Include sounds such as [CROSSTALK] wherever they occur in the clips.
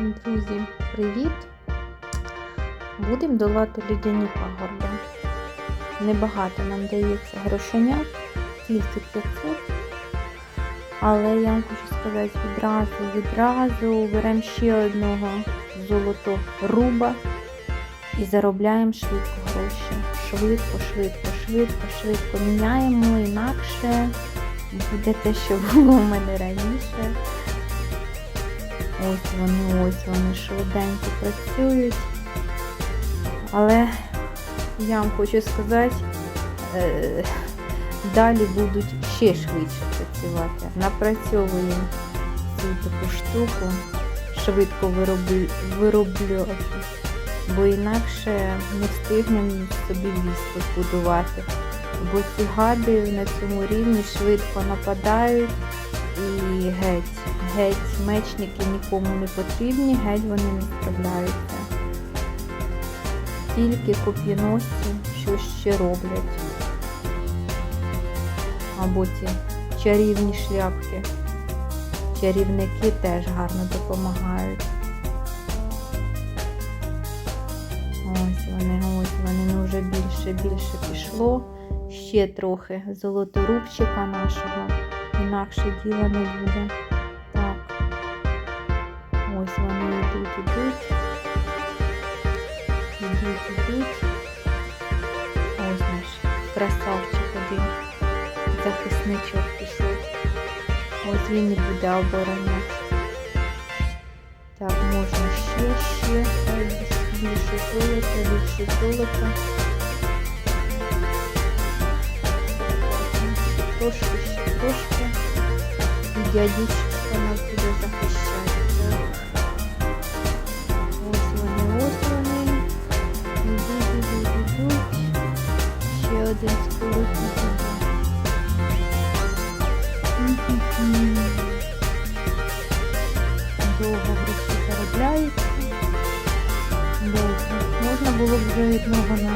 Друзі, привіт! Будемо долати людяні пагорби. Небагато нам дається грошенят, тільки 500. Але я вам хочу сказати відразу, відразу беремо ще одного золоторуба і заробляємо швидко гроші. Швидко, швидко, швидко, швидко міняємо, інакше буде те, що було в мене раніше. Ось вони, ось вони швиденько працюють. Але я вам хочу сказати, е, далі будуть ще швидше працювати. Напрацьовуємо цю таку штуку, швидко вироблю, бо інакше не встигнемо собі військо збудувати. Бо ці гади на цьому рівні швидко нападають і геть, геть, мечники нікому не потрібні, геть вони не справляються. Тільки коп'яносці щось ще роблять. Або ті чарівні шляпки. Чарівники теж гарно допомагають. Ось вони, ось вони, ну вже більше, більше пішло. Ще трохи золоторубчика нашого, інакше діла не буде. вони йдуть, йдуть. Йдуть, йдуть. Ось наш красавчик один. Захисничок пішов. Ось він і буде обороняти. Так, можна ще, ще. Хай більше золота, більше золота. Трошки, ще трошки. І дядючка нас буде захищати. Піде. Мгм. Довго гроші заробляються. Довго. Можна було б вже одного на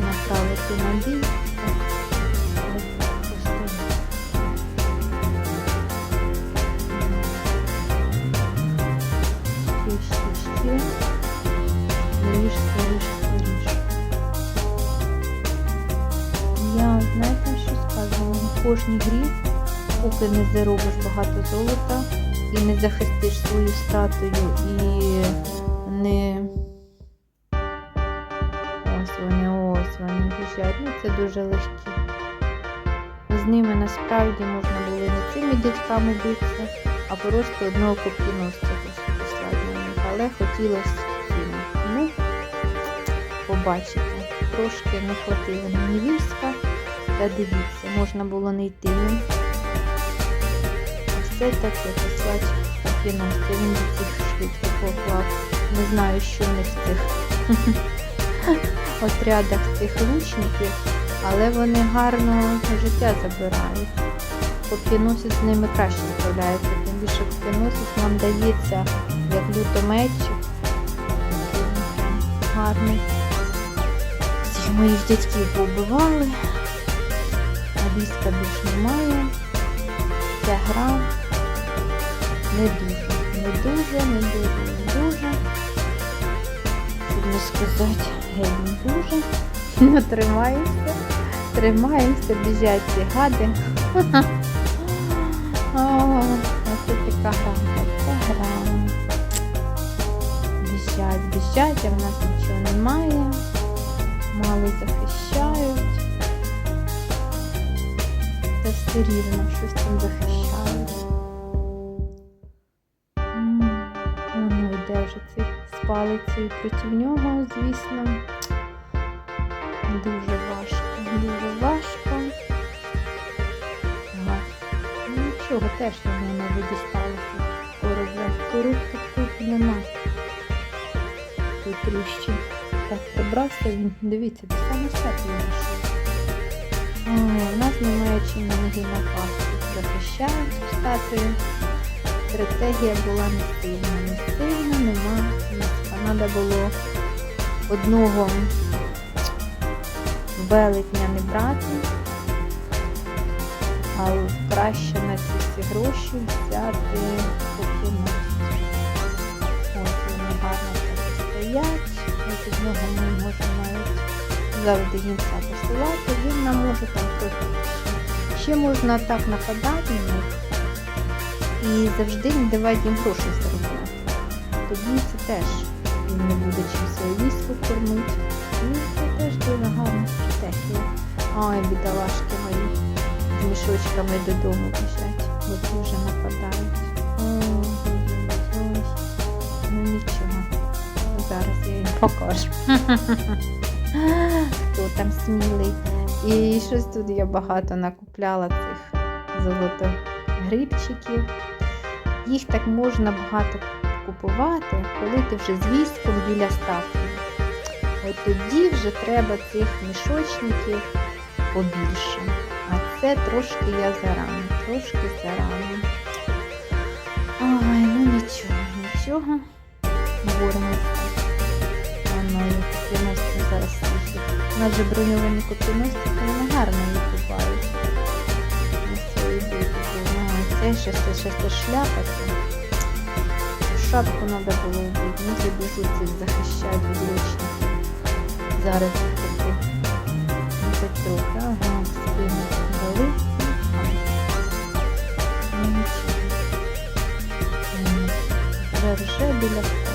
направити на бій. Але просто кожній грі, поки не заробиш багато золота і не захистиш свою статую і не ось вони, ось вони біжать. Ну це дуже легкі. З ними насправді можна було не цими дядьками битися, а просто одного коп'яносця послати на них. Але хотілося цим. Ну, побачите. Трошки не хватило мені війська. Та дивіться, можна було не йти це таке послати коп'яносця. Він до цих швидко поклав. Не знаю, що них в цих [LAUGHS] отрядах цих лучників, але вони гарно життя забирають. Коп'яносець з ними краще справляється, тим більше коп'яносець нам дається як лютометчик. Він прям Гарний. Всіх моїх дядьків побивали, а війська більш немає. Ця гра не дуже, не дуже, не дуже, не дуже. Щоб не сказати, геть не дуже. Ну, тримаємося, тримаємося, біжать ці гади. [LAUGHS] Оце така гра, це гра. Біжать, біжать, а в нас нічого немає. Мало захищають. Рівно, щось там захищають. М, Воно йде вже цей з палицею проти нього, звісно. Дуже важко, дуже важко. Ага. Ну, Нічого, теж йому не дісталося. Скоро вже коруп так тут нема. Тут тріщі. Так, прибрався він. Дивіться, до саме статуї вийшов. У нас немає чим на ноги напасти. Захищають цю статую. Стратегія була не сильна. Не сильна, нема. Треба було одного велетня не брати. А краще на ці всі гроші взяти покинути. Ось вони гарно стоять. Ось з нього ми можемо завжди гінця посилати. Він нам може там трохи. ще. Можна так нападати на них і завжди не давати їм грошей заробляти. Тоді це теж він не буде чим своє військо кормити. І це теж дуже гарна стратегія. Ой, бідолашки мої з мішочками додому біжать, бо дуже нападають. Ну нічого. Зараз я їм покажу. [LAUGHS] Хто там смілий. І щось тут я багато накупляла цих золотогрибчиків. Їх так можна багато купувати, коли ти вже з військом біля ставки. От тоді вже треба цих мішочників побільше. А це трошки я зарано, трошки зарано. Ой, ну нічого, нічого. Боремося. Воно копіності зараз їх. У нас же броньовані копіності, то вони гарно їх купають. Це ще це ще це шляпа. Шапку треба було вбити. Ну, це біжуть цих захищають лучників. Зараз куплю. Ну, це трохи. Ага, спину. Ну, Вже вже біля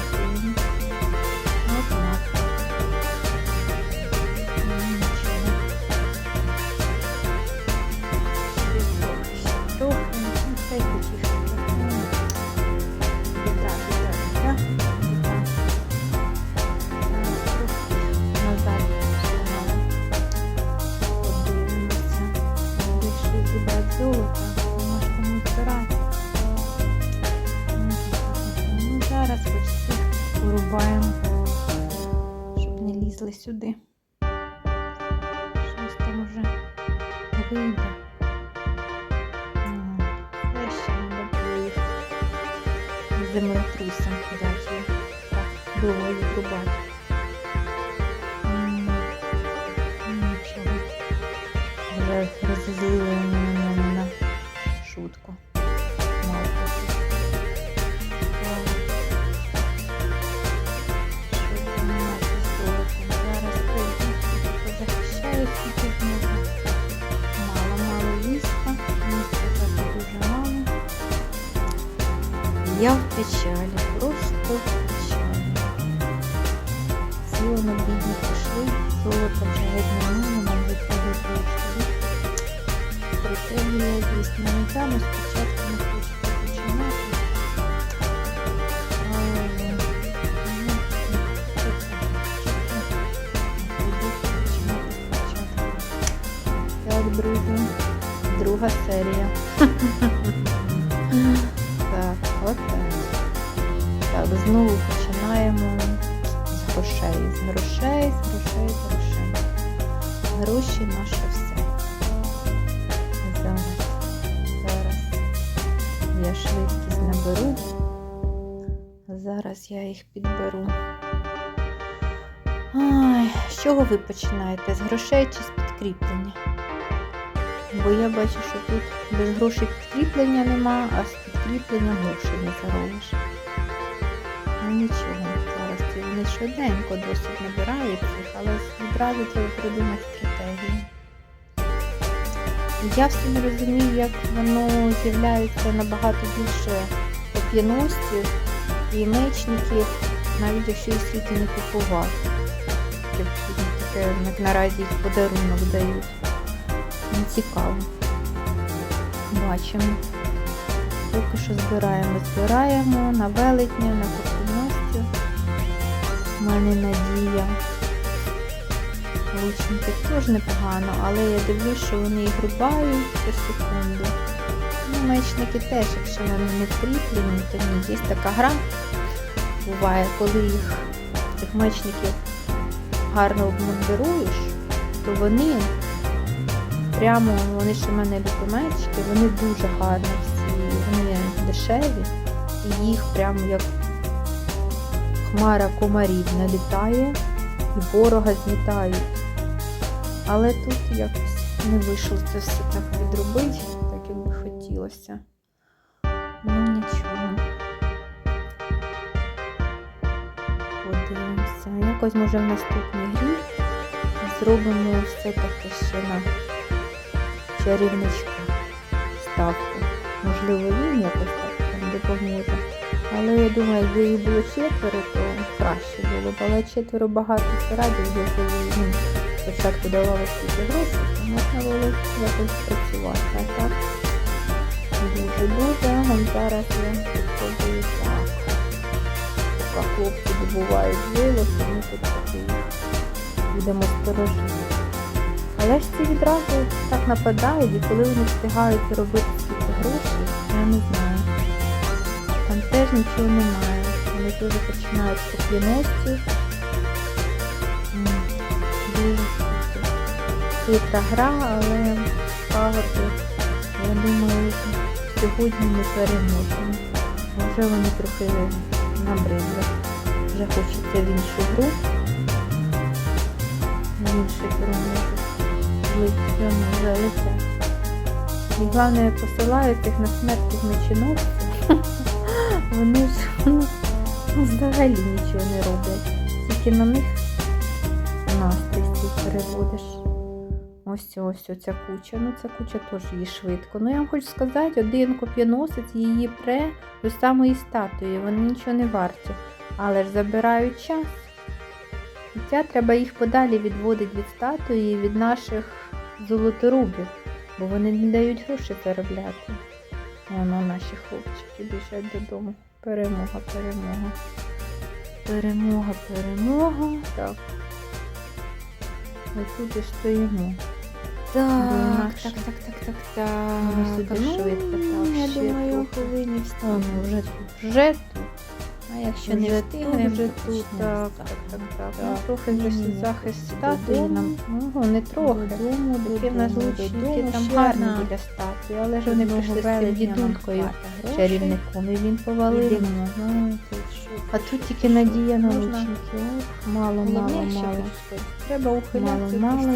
золото. Нема ж кому збирати. Ну, зараз хоч всіх вирубаємо, щоб не лізли сюди. Щось там уже вийде. Це ще було землетрусом взяти. Так, було їх рубати. Нічого. Вже розізлили геть не нам відповідь пішли. Стратегія дійсно не там, спочатку не хочеться починати. Так, друзі, друга серія. [LAUGHS] Так, от так. Так, знову грошей. З грошей, з грошей, з грошей. Гроші наше все. Зараз, зараз я швидкість наберу. Зараз я їх підберу. Ой, з чого ви починаєте? З грошей чи з підкріплення? Бо я бачу, що тут без грошей підкріплення нема, а з підкріпленням грошей не заробиш. Ну нічого, швиденько досить набирають цих, але відразу треба придумати стратегію. Я все не розумію, як воно з'являється набагато більше коп'яностів і мечників, навіть якщо їх скільки не купувати. Таке, як наразі їх подарунок дають. Ну, Цікаво. Бачимо. Поки що збираємо, збираємо на велетня, на копійності. У мене надія. Лучники теж непогано, але я дивлюсь, що вони їх рубають по секунду. Ну, мечники теж, якщо вони не вкріплені, то ні. Є така гра. Буває, коли їх цих мечників гарно обмундируєш, то вони прямо, вони ще в мене любимечки, вони дуже гарні всі, вони дешеві, і їх прямо як хмара комарів налітає і ворога змітають. Але тут якось не вийшло це все так відробити, так захотілося. Ну нічого. Подивимося. Якось може в наступній грі зробимо все-таки ще на чарівничка ставку. Можливо, він якось так допоможе. Але я думаю, якби їх було четверо, то краще було б. Але четверо багато порадів, якби ну, спочатку давали скільки грошей, то можна було якось працювати. А так дуже-дуже. Вон зараз я підходжу так. Поки хлопці добувають золото, ми тут їх будемо сторожити. Але ж ці відразу так нападають, і коли вони встигають робити скільки грошей, я не знаю. Теж нічого немає. Вони теж починають з. М, Дуже хитра гра, але пагорби, я думаю, сьогодні ми переможемо. Вже вони трохи набридли. Вже хочеться в іншу гру. В інший. Лицьом вже лице. І головне, я посилаю тих на смерть меченосців. Вони ж ну, взагалі нічого не роблять. Тільки на них настрій переводиш. Ось ось оця куча. Ну ця куча теж її швидко. Ну я вам хочу сказати, один коп'яносець її пре до самої статуї. Вони нічого не варті. Але ж забирають час. Хоча треба їх подалі відводити від статуї, від наших золоторубів, бо вони не дають гроші заробляти. Воно наші хлопчики біжать додому. Перемога, перемога. Перемога, перемога. Так. Ми тут і стоїмо. Так, так, так, так, так, так. Ми сюди Ну, швидко, так, Я ще думаю, трохи. повинні О, встигнути. ну вже тут. Вже тут. А якщо Вже не тут, встигнемо, вже то тут. Так, так, так, так. Ну, трохи вже захист статуї нам. Ну, не трохи. Додому, Такі в нас лучники там гарні біля статуї, але ж вони прийшли з цим дідулькою чарівником, і він повалив. Ну, Тут? А тут тільки надія на Можна? лучників. Мало, мало, мало. треба ухилятися Мало, мало,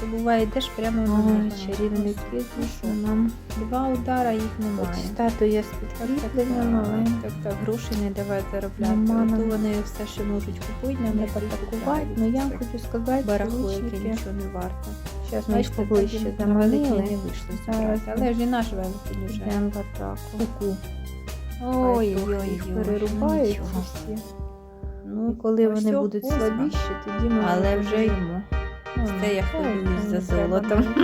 то буває, йдеш прямо на Ой, чарівники, Ну, звісно, нам. Два удара їх От немає. статуя з Так, так, так, гроші не давай заробляти. Нема А то вони все, що можуть купити, нам не атакувати. Ну я вам хочу сказати, барахло, яке нічого не варте. Зараз ми їх поближче заманили. не вийшло Зараз. Але ж і наш великий вже. Йдемо в атаку. Ку-ку. Ой, Ой, ой, їх ой, перерубають всі. Ну, коли ось вони будуть восьма. слабіші, тоді ми Але вже. Ну, Це я хвилююсь за золотом. [LAUGHS]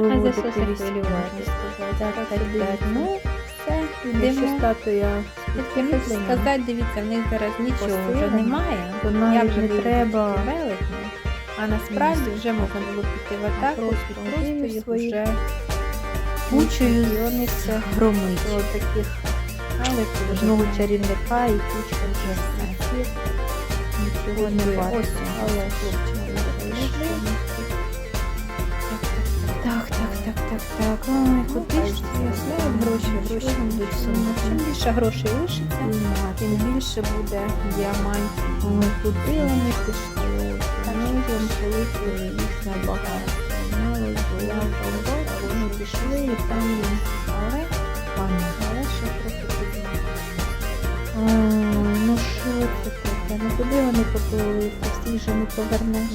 Ви А за що військові. хвилюватись? Так, так, Так, так. так. Ну, Все, йдемо. статуя Я хочу сказати, дивіться, в них зараз нічого вже немає. Я вже не треба. А насправді вже можна було піти в атаку і просто їх вже кучею громить. Ось таких одного чарівника і кучка вже всіх. Нічого не бачить. Але Так, так, так, так, так. Ой, куди ж ці гроші, гроші будуть сумно. Чим більше грошей лишиться, тим більше буде діамантів. Ой, куди вони пішли? Ну, там полетіли їх набагато. Мало вдала, вони пішли і там. Але, Пані. ще трохи піднімаємо. Ну що це таке? Ну куди вони поплилися? Всіх же не повернеш.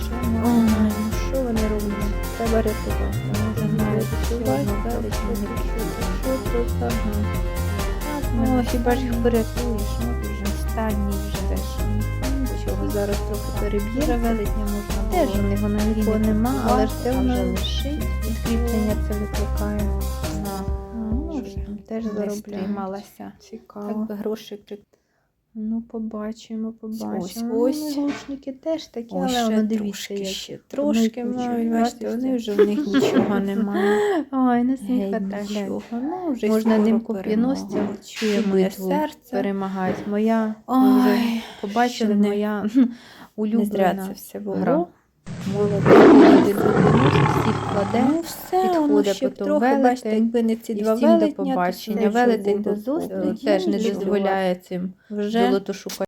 Що Ой, ну що вони роблять? Треба рятувати. Що не тут? Ага. Ну, хіба ж їх порятуєш? Ну, вже останній вже теж. Чого зараз трохи переб'є. велетня можна було. Теж у них воно нікого нема, але ж воно вже лишить. Підкріплення це викликає. На. Ну, там теж. Так Цікаво. би гроші Ну, побачимо, побачимо. Ось, Ну, ось. глушники теж такі, Ось але воно дивіться, трошки, як ще трошки мають, бачите, вони вже в них нічого немає. [LAUGHS] Ой, не Геть сміхата, глянь. Ну, вже Можна ним перемога. коп'яностям Чує моє серце. перемагати. Моя, Ой, побачили, моя [LAUGHS] не зря це все було. Молодець, один всіх. Ну підходить потім велетень. якби не ці І два всім до побачення. Велетень до зустрічі теж не дозволяє цим Вже золотошукачам